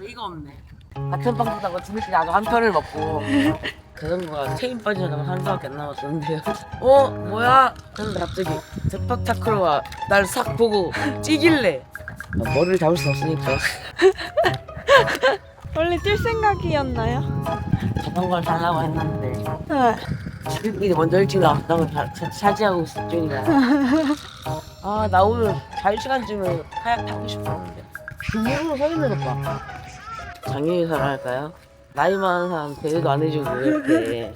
어이가 없네. 같은 빵 사다가 둘이서 나도 한 편을 먹고 자전거가 체인 빠지려고 한 수밖에 안 남았었는데요. 어 뭐야? 근데 갑자기 스파타크로가 날 싹 보고 찌길래 나 머리를 잡을 수 없으니까 원래 뛸 생각이었나요? 자전거를 달라고 했는데 네. 지들끼리 먼저 일찍 나왔다고 다- 차- 차지하고 있을 줄이야. 아 나 오늘 자유시간쯤에 카약 타고 싶었는데 주먹으로 서 있는 것 봐. 장애인사를 할까요? 나이 많은 사람 대우도 안 해주고 이렇게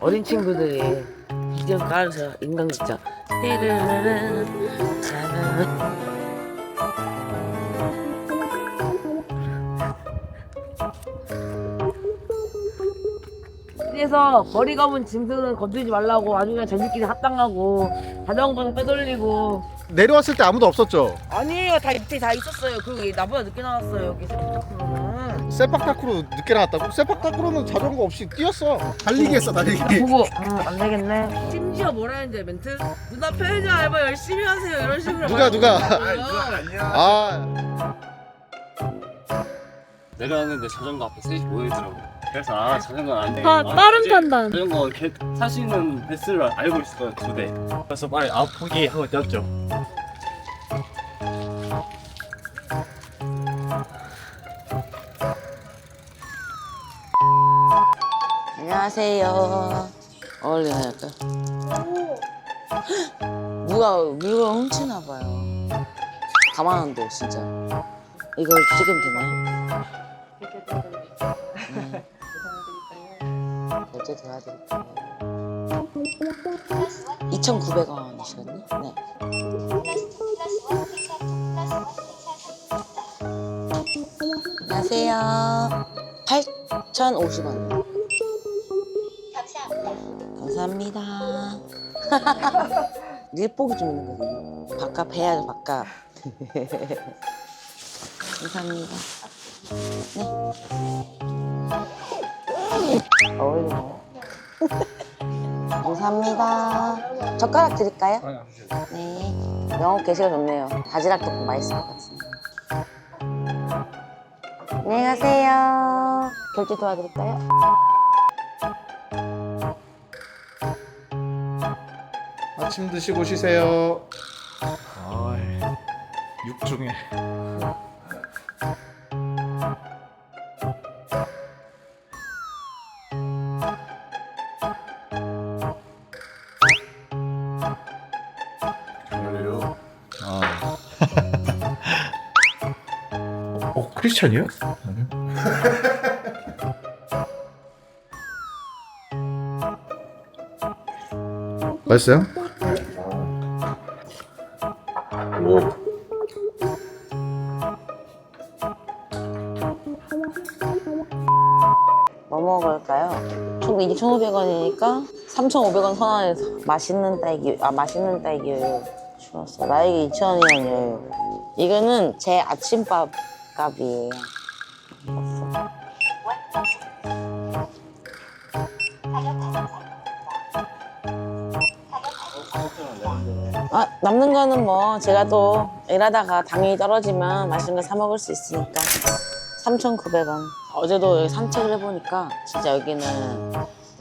어린 친구들이 비디오 깔아서 듣자 띠르르르 짜르르 그래서 머리 감은 짐승은 건드리지 말라고 아주 그냥 자기끼리 합당하고 자전거는 빼돌리고. 내려왔을 때 아무도 없었죠? 아니에요. 다 밑에 다 있었어요. 그리고 나보다 늦게 나왔어요. 여기 세프타크로는. 세팍타크로 늦게 나왔다고? 세팍타크로는 자전거 없이 뛰었어. 달리기 했어 달리기. 보고. 음, 안 되겠네. 심지어 뭐라 했는데 멘트? 누나 편의점 알바 열심히 하세요. 이런 식으로 누가, 누가? 아 내려왔는데 자전거 앞에 셋이 모여있더라고 그래서 아 자전거는 안돼 다 빠른 판단. 자전거 탈수 있는 배스를 알고 있었거든 두대. 그래서 빨리 아 포기 하고 뛰었죠. 안녕하세요. 얼른 할까 누가 물건 훔치나 봐요. 가만 안 둬 진짜. 이걸 찍으면 되나요? 결제 도와드릴게요 2,900원이시거든요 네 안녕하세요 8,050원 감사합니다. 일복이 좀 있는 거든요. 밥값 해야죠, 밥값. 감사합니다. 네. 어울리네. 감사합니다. 젓가락 드릴까요? 네. 영업 게시가 좋네요. 바지락 덮밥 맛있을 것 같습니다. 안녕히 가세요. 결제 도와드릴까요? 아침 드시고 쉬세요 아 육중에 크리스찬이요? 아니요 맛있어요? 오 뭐 먹을까요? 총 2,500원이니까 3,500원 선언해서 맛있는 딸기, 아 맛있는 딸기를 주었어. 나에게 2,000원이란 여유. 이거는 제 아침밥 값이에요. 없어. 아, 남는 거는 뭐 제가 또 일하다가 당연히 떨어지면 맛있는 거 사 먹을 수 있으니까 3,900원. 어제도 여기 산책을 해보니까 진짜 여기는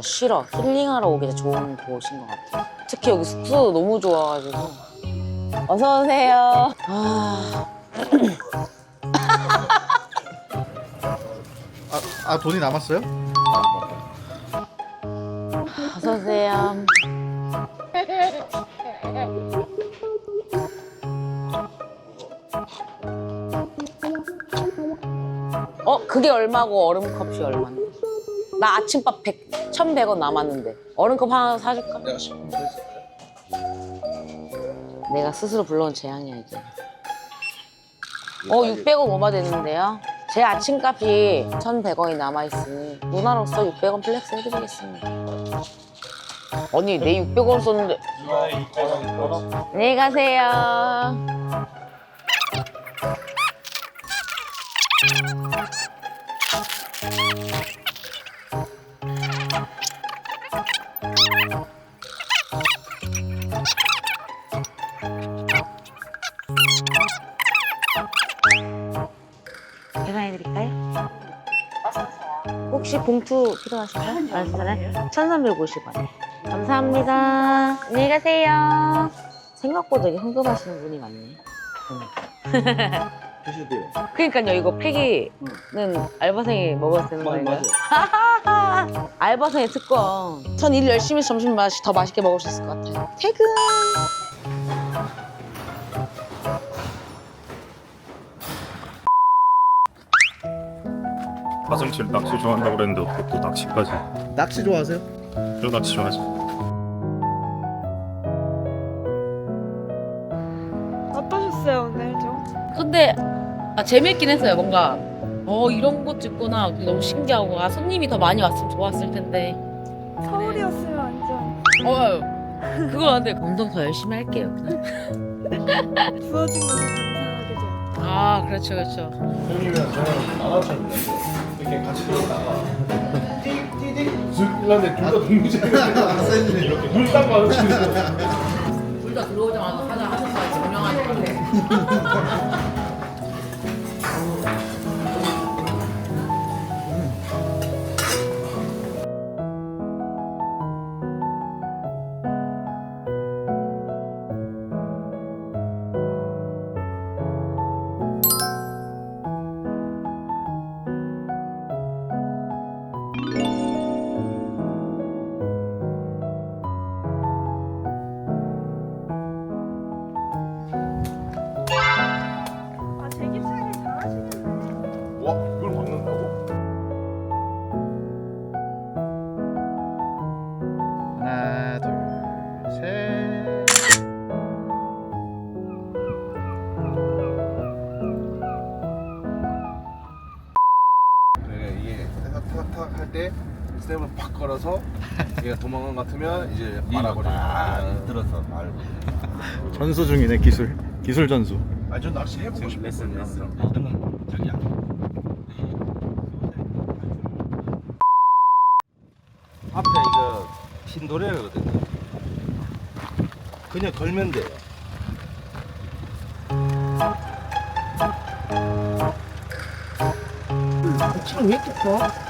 쉬러 힐링하러 오기 에 좋은 곳인 것 같아요. 특히 여기 숙소 너무 좋아가지고 어서 오세요. 아, 아, 아 돈이 남았어요? 어서 오세요. 어 그게 얼마고 얼음컵이 얼마인데? 나 아침밥 100, 1,100원 남았는데 얼음컵 하나 사줄까? 내가 스스로 불러온 재앙이야 이게. 어 600원 오바됐는데요. 제 아침값이 1,100원이 남아있으니 누나로서 600원 플렉스 해드리겠습니다. 언니 내 600원 썼는데 안녕히 가세요. 계산해드릴까요? 혹시 봉투 필요하신가요? 알았어요. 1350원. 감사합니다. 안녕히 가세요. 생각보다 이게 현금하시는 분이 많네. 드셔도 돼요. 그러니까요, 이거 폐기는 알바생이 먹어도 되는 거예요? 알바생의 특권. 전 일 열심히 해서 점심 맛이 더 맛있게 먹을 수 있을 것 같아요. 퇴근. 화성칠 낚시 좋아한다고 그랬는데 또 낚시까지 낚시 좋아하세요? 저 낚시 좋아하지 어떠셨어요 오늘 좀? 근데 아, 재밌긴 했어요. 뭔가 어 이런 곳 찍구나 너무 신기하고 아 손님이 더 많이 왔으면 좋았을 텐데 서울이었으면 완전 어 그건 안 돼 운동 더 열심히 할게요. 주어진 것에 감사하게 좀. 아 그렇죠 그렇죠. 형님이랑 저랑 나눠줬는데 이렇게 같이 들어다가 띠띠띠 슥 이러는데 둘다 동무지게 이렇게 물딱 마주치고 둘다 들어오자마자 하자 하셨어요. 증명하니까. 아 걸어서 얘가 도망간 것 같으면 이제 말아버려요. 들어서 말고. 전수 중이네 기술 기술 전수 아저 낚시 해보고 싶어. 레슨 레슨. 앞에 이거 핀도레거든요. 그냥 걸면 돼요. 지금 왜 이렇게 커?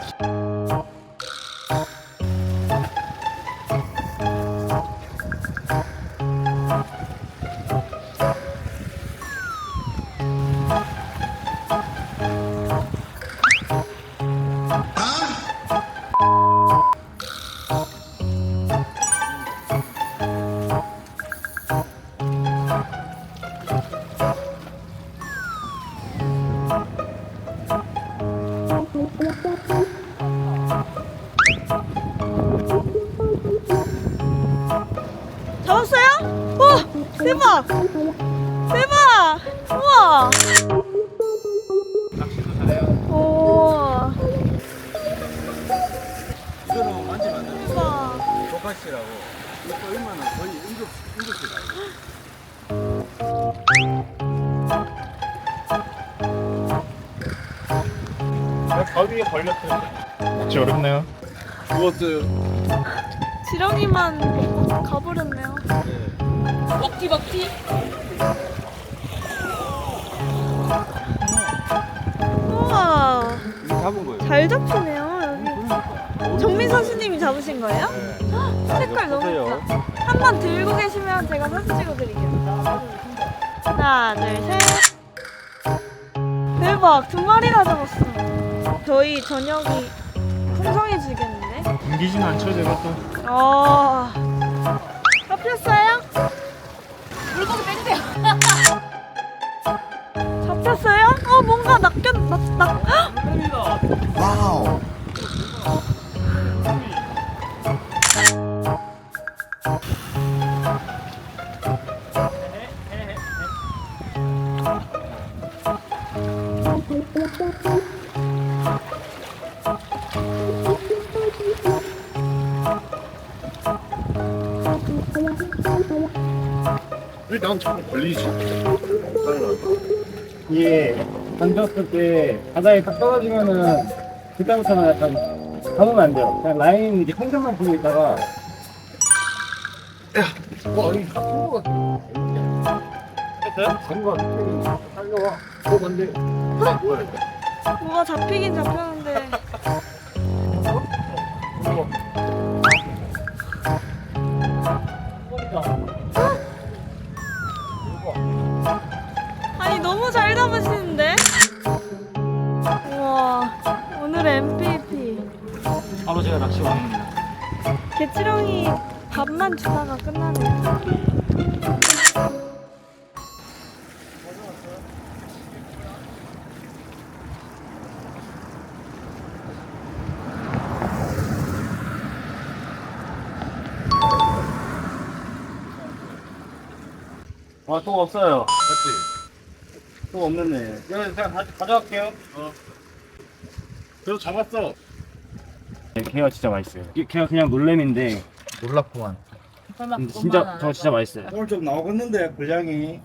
대박! 대박! 우와! 오 이거는 만지면 안 돼요. 대박! 똑같이라고. 이거 얼마나 거의 응급 응급실이다. 가위에 걸렸어요 어렵네요 죽었어 잡히네요 여기. 정민 선수님이 잡으신 거예요? 헉, 색깔 너무 예쁘다. 한 번 들고 계시면 제가 사진 찍어드릴게요. 하나, 둘, 셋. 대박, 두 마리나 잡았어. 저희 저녁이 풍성해지겠는데? 옮기진 않죠 제가 또 아, 잡혔어요? 물고기 빼주세요. 잡혔어요? 어, 뭔가 낚였, 낚, 낚, 헉! 와우. 일단 참 걸리지. 예. 던졌을 때 바다에 딱 떨어지면은 그때부터는 약간 잡으면 안 돼요. 그냥 라인 이제空점만 보고 있다가 와거 같아 했어요? 잡은 거 같아 달려와 어 근데 뭐야 이거 뭐가 잡히긴 잡혔는데. 아니 너무 잘 잡으시는 아버지가 낚시 왕입니다. 개치령이 밥만 주다가 끝나네요 아, 또 없어요. 맞지? 또 없는데. 그냥 가, 가져갈게요. 어. 그래도 잡았어. 네, 걔가 진짜 맛있어요. 이- 걔가 그냥 놀래미인데 놀랍구만 진짜 저 진짜 맛있어요. 오늘 좀 나오겠는데 분량이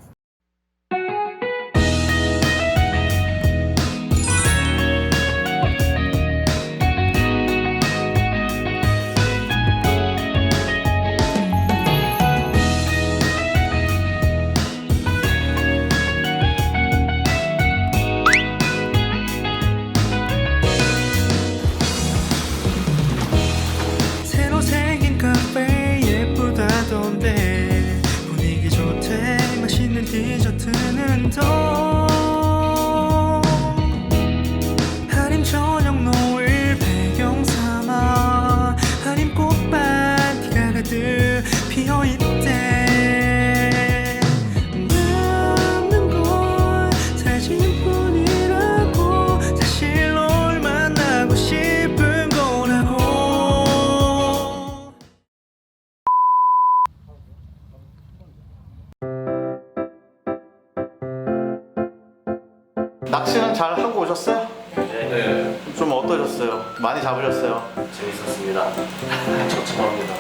재밌었습니다. 처참합니다.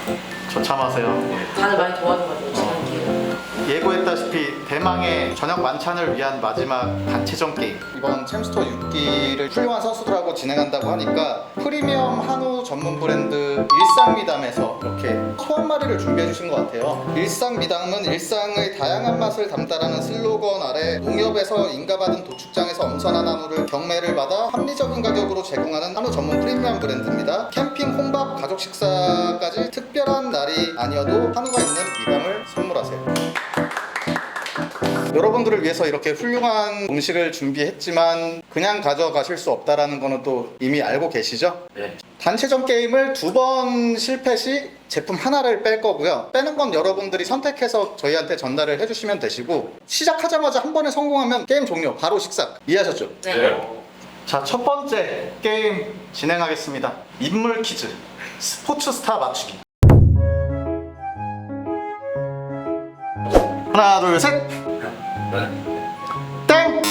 처참하세요 다들 많이 기회. 대망의 저녁 만찬을 위한 마지막 단체전 게임. 이번 챔스토어 6기를 훌륭한 선수들하고 진행한다고 하니까 프리미엄 한우 전문 브랜드 일상미담에서 이렇게 소 한 마리를 준비해 주신 것 같아요. 일상미담은 일상의 다양한 맛을 담다라는 슬로건 아래 농협에서 인가받은 도축장에서 엄선한 한우를 경매를 받아 합리적인 가격으로 제공하는 한우 전문 프리미엄 브랜드입니다. 캠핑 혼밥 가족 식사까지 특별한 날이 아니어도 한우가 있는 미담을 선물하세요 여러분들을 위해서 이렇게 훌륭한 음식을 준비했지만 그냥 가져가실 수 없다라는 거는 또 이미 알고 계시죠? 네. 단체전 게임을 두 번 실패 시 제품 하나를 뺄 거고요. 빼는 건 여러분들이 선택해서 저희한테 전달을 해주시면 되시고 시작하자마자 한 번에 성공하면 게임 종료, 바로 식사. 이해하셨죠? 네. 자, 첫 번째 게임 진행하겠습니다. 인물 퀴즈. 스포츠 스타 맞추기. 하나, 둘, 셋. 땡!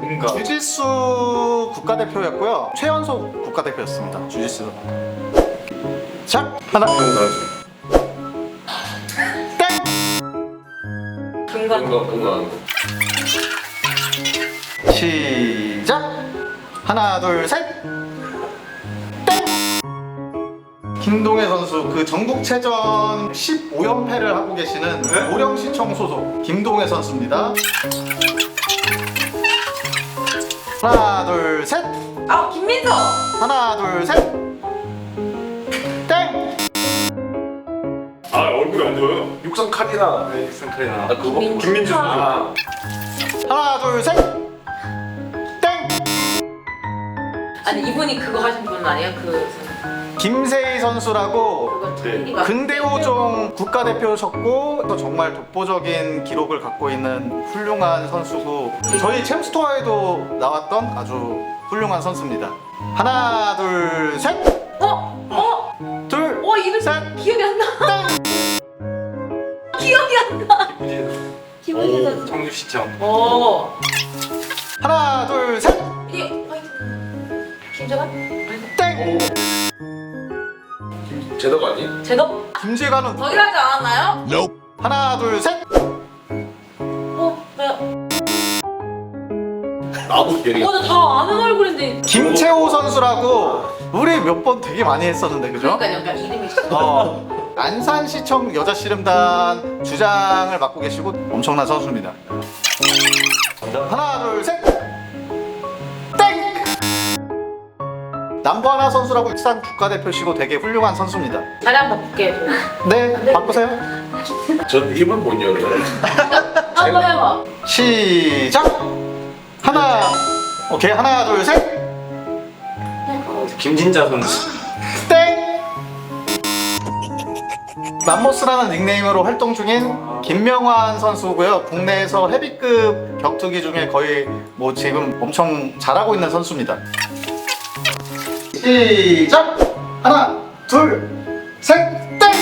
그러니까 주짓수 국가대표였고요. 최연소 국가대표였습니다. 주짓수. 자, 하나. 땡! 금강. 건강 건강. 시작! 하나, 둘, 셋! 김동혜 선수 그 전국체전 15연패를 하고 계시는 오령시청 소속 김동혜 선수입니다. 하나, 둘, 셋! 아 김민서. 하나, 둘, 셋! 땡! 아 얼굴이 안 좋아요. 육성 카리나. 네, 육성 카리나. 아 그거 김민주. 김민주. 아, 하나, 둘, 셋! 땡! 아니 이분이 그거 하신 분 아니에요? 그 김세희 선수라고 네. 근대호종 국가대표셨고 또 정말 독보적인 기록을 갖고 있는 훌륭한 선수고 저희 챔스토어에도 나왔던 아주 훌륭한 선수입니다. 하나, 둘, 셋! 어? 어? 둘, 어 이름 셋! 기억이 안 나. 기억이 안 나. 선수. 청주시청. 어. 하나, 둘, 셋! 화이트. 김정한? 땡! 제덕 아니? 제덕 김재관은 하지 않았나요? 하나 둘 셋. 어? 내가 나도 걔리. 어, 나다 아는 얼굴인데 김채호 선수라고 우리 몇 번 되게 많이 했었는데 그죠? 그러니까요 그러니까 이름이 어, 안산시청 여자씨름단 주장을 맡고 계시고 엄청난 선수입니다. 남부하나 선수라고 익산 국가대표시고 되게 훌륭한 선수입니다. 자리 한번 바꿀게 네, 바꾸세요. 전 입을 못 열어요. 한번 해봐 시작! 하나, 오케이, 하나, 둘, 셋. 김진자 선수. 땡! 맘모스라는 닉네임으로 활동 중인 김명환 선수고요. 국내에서 헤비급 격투기 중에 거의 뭐 지금 엄청 잘하고 있는 선수입니다. 시작! 하나, 둘, 셋, 땡!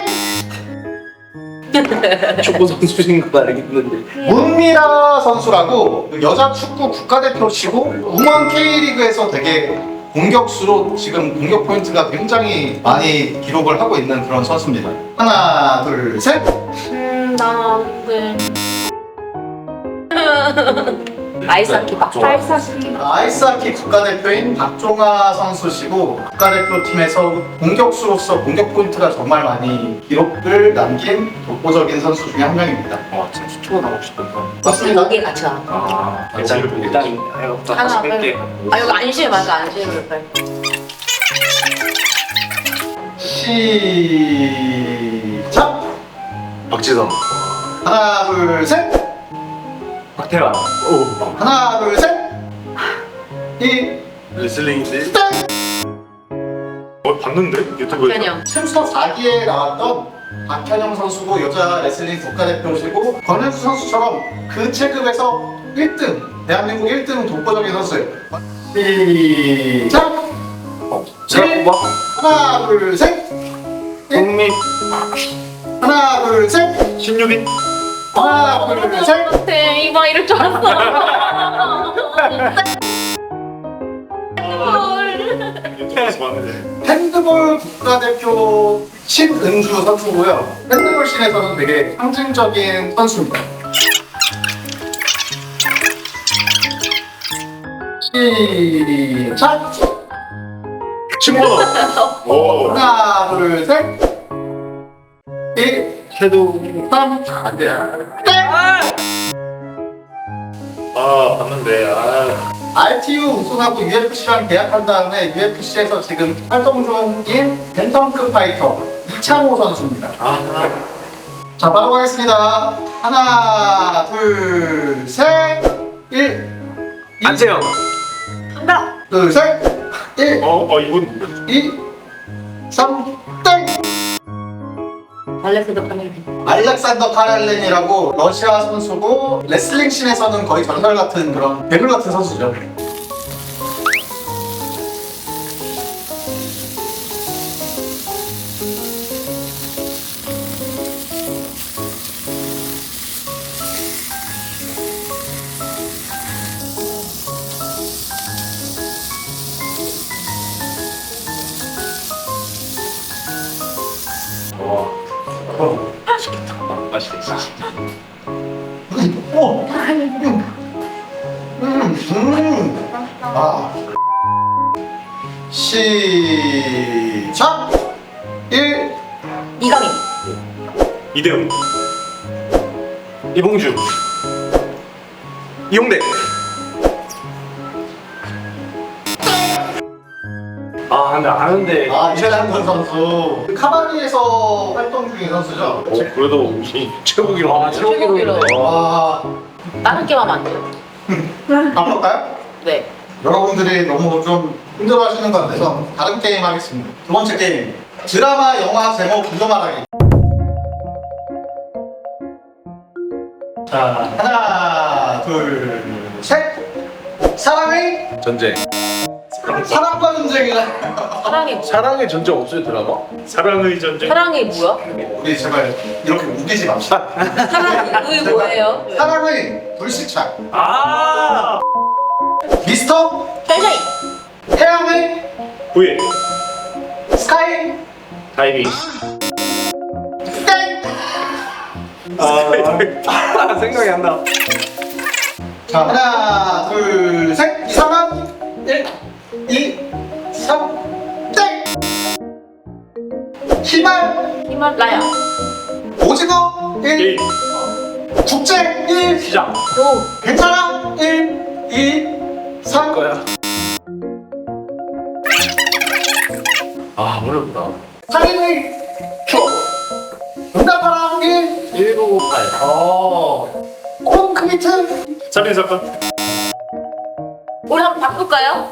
축구 선수인 거 알겠는데. 문미라 선수라고 그 여자 축구 국가대표시고 우먼 K리그에서 되게 공격수로 지금 공격 포인트가 굉장히 많이 기록을 하고 있는 그런 선수입니다. 하나, 둘, 셋. 음나 네. 아이스하키 박 발사기. 아이스하키 국가대표인 박종아 선수시고 국가대표팀에서 공격수로서 공격 포인트가 정말 많이 기록을 남긴 독보적인 선수 중에 한 명입니다. 와, 참 축구 나오고 싶던데. 맞습니다. 여기 같이 가. 아, 일단 일단? 하나 다시 뺄게. 아 여기 안심 맞아 빨리 시작. 박지성. 하나, 둘, 셋. 박태환. 하나, 둘, 셋. 이. 레슬링인데. 땡. 어 봤는데? 유튜브에 그냥 챔스터 4기에 나왔던 박현영 선수고 여자 레슬링 국가대표시고 권현수 선수처럼 그 체급에서 1등 대한민국 1등 독보적인 선수예요 시작 뭐 하나 둘셋. 국민. 하나 둘셋. 16인 하나 둘셋. 같아 이봐 이럴 줄 알았어. 유튜브에서 봤는데 핸드볼 국가대표 신은주 선수고요. 핸드볼 씬에서는 되게 상징적인 선수입니다. 시작! 10만원 오 하나 둘셋. 1 섀도우 3 안돼. 아 봤는데 아 RTU 우승하고 UFC랑 계약한 다음에 UFC에서 지금 활동 중인 벤턴급 파이터 이창호 선수입니다. 자, 바로 가겠습니다. 하나, 둘, 셋, 일, 이, 안재영. 둘, 셋, 일, 어, 어 이분 이, 삼, 땡! 알렉스도 카멜 알렉산더 카렐렌이라고 러시아 선수고 레슬링 씬에서는 거의 전설 같은 그런 괴물 같은 선수죠. 맛있겠다. 오! 음, 음, 아. 시작! 1, 이강인 이대훈 이봉주. 이용대. 근데 아는데. 아, 이재상군 선수. 카바니에서 활동 중인 선수죠? 어 그래도 이 최고 기록 아, 최고 기록이네. 와, 다른 게임 하면 안 돼요 바꿀까요? 네 여러분들이 너무 좀 힘들어 하시는 것 같아서 다른 게임 하겠습니다. 두 번째 게임. 드라마, 영화 제목 불러 말하기. 자, 하나, 둘, 셋. 사랑의 전쟁. 사랑과 전쟁이라. 사랑이 뭐야? 사랑의 전쟁 없어요 드라마? 사랑의 전쟁 사랑이 뭐야? 우리 제발 이렇게 우기지 맙시다. 사랑이 뭐예요? 사랑의 불시착. 아! 미스터 샤이샤이 태양의 후예 스카이 다이빙. 아, 생각이 안 나. 자 하나 둘 1 게임. 국제 1 시작. 오. 괜찮아 1 2 3 거야. 아 어렵다. 살인을 줘 응답하라 1 1958. 어. 콘크리트 살인 사건. 우리 한번 바꿀까요?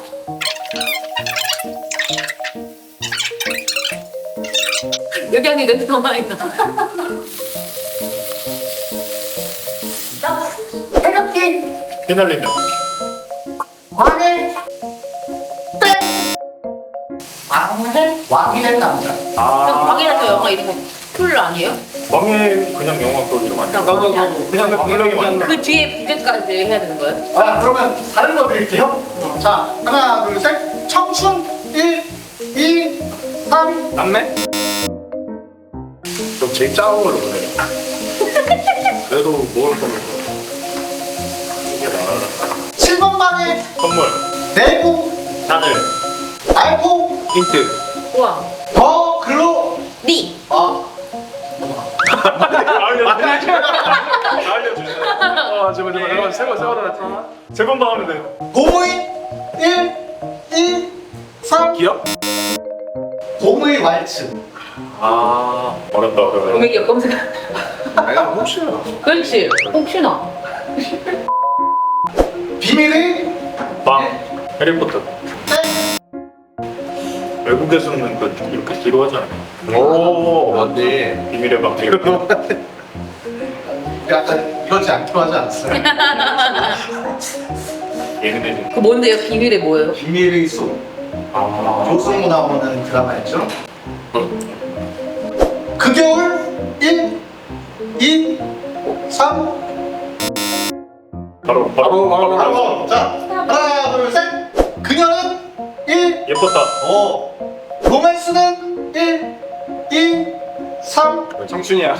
여기 안에 내 너만 있다. 해 휘날리면. 왕의 땡 왕의 왕이 된 남자 그럼 아. 광이라서 영화 이름이 쿨 아니에요? 왕의 그냥 영화 또 이름 아니야? 그냥 이름이 그 뒤에 부제까지 해야 되는 거예요? 아 그러면 다른 거 드릴게요 자 하나 둘셋 청춘 1 2 3 남매? 좀 제일 작은 걸로 보내. 그래도 먹을 거면 7번 방의 선물. 내부 하늘. 알고 힌트. 우와. 더 글로 리. 아 알려주세요. 알려주세요. 아, 제발, 제발, 제발, 세번 세번 세번 더 하면 돼요. 고무인 1 2 3 기억? 고무의 왈츠 아, 어렵다, 어려워요. 음악이 검색. 내가 혹시나. 그렇지. 혹시나. 비밀의 빵. 해리포터. 땡 외국에서는 그 이렇게 뒤로 하잖아요. 오, 맞네. 비밀의 방. 약간 이러지 않기로 하지 않았어요 예능에 그 뭔데요? 비밀의 뭐예요? 비밀의 숲 아, 조승우 나오는 드라마였죠 그 겨울 1 2 3 바로, 바로, 바로, 바로 자 하나 둘셋 그녀는 1 예뻤다. 오 로맨스는 1 2 3 청춘이야.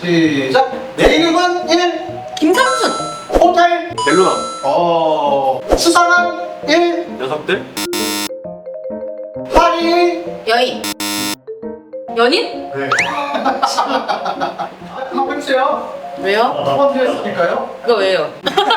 시작 내 이름은 1 김삼순. 호텔 멜로나. 어 수상한 1 녀석들? 파리 여인. 연인? 네 한번 해주세요 왜요? 두 번째 했으니까요 그거 왜요?